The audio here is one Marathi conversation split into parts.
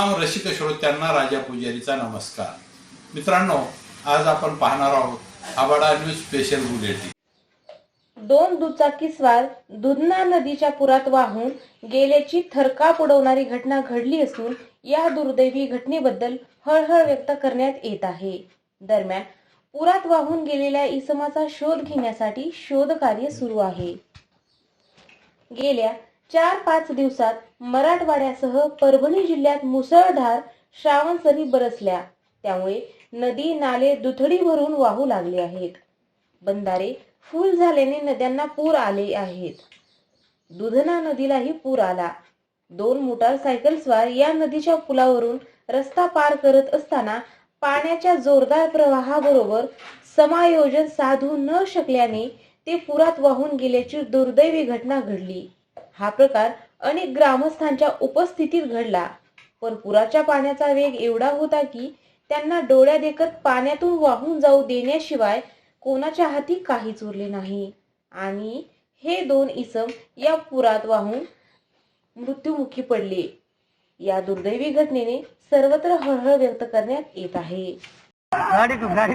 रसिक श्रोत्यांना राजा पुजारीचा नमस्कार. मित्रांनो आज आपण पाहणार आहोत आबाडा न्यूज स्पेशल बुलेटिन. दोन दुचाकीस्वार दुधना नदीच्या पुरात वाहून गेल्याची थरकाप उडवणारी घटना घडली असून या दुर्दैवी घटनेबद्दल हळहळ व्यक्त करण्यात येत आहे. दरम्यान पुरात वाहून गेलेल्या इसमाचा शोध घेण्यासाठी शोध कार्य सुरू आहे. गेल्या चार पाच दिवसात मराठवाड्यासह परभणी जिल्ह्यात मुसळधार श्रावणसरी बरसल्या. त्यामुळे नदी नाले दुथडी भरून वाहू लागले आहेत. बंधारे फुल झाल्याने नद्यांना पूर आले आहेत. दुधना नदीलाही पूर आला. दोन मोटारसायकल स्वार या नदीच्या पुलावरून रस्ता पार करत असताना पाण्याच्या जोरदार प्रवाहाबरोबर समायोजन साधू न शकल्याने ते पुरात वाहून गेल्याची दुर्दैवी घटना घडली. हा प्रकार अनेक ग्रामस्थांच्या उपस्थितीत घडला. पण पुराच्या पाण्याचा वेग एवढा होता की त्यांना डोळ्या देखत पाण्यातून वाहून जाऊ देण्याशिवाय कोणाच्या हाती काहीच उरले नाही. आणि हे दोन इसम या पुरात वाहून मृत्युमुखी पडले. या दुर्दैवी घटनेने सर्वत्र हळहळ व्यक्त करण्यात येत आहे. गाड़ी को गाड़ी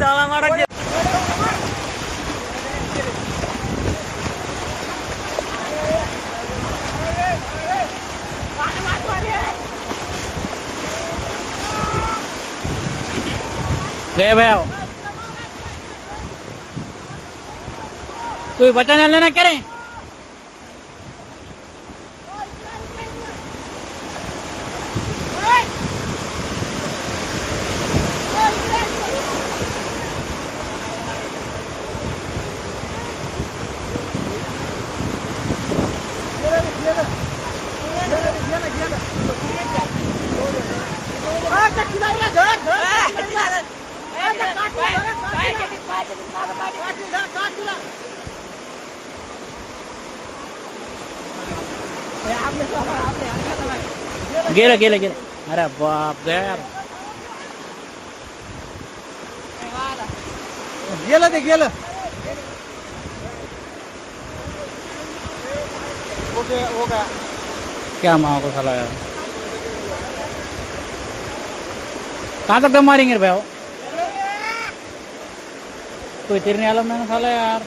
ತಾಳ ಮಾಡಕ್ಕೆ તું બટન હલે ના गेलं गेलं गेलं. अरे बाप गया गेलं ते गेलं. क्या माँ को साला यार कहाँ तक दम मारेंगे रे भाई वो? कोई तीर नहीं आलम मैंने साला यार।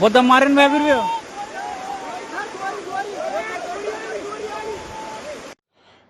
बहुत दम मारे भाई फिर भी।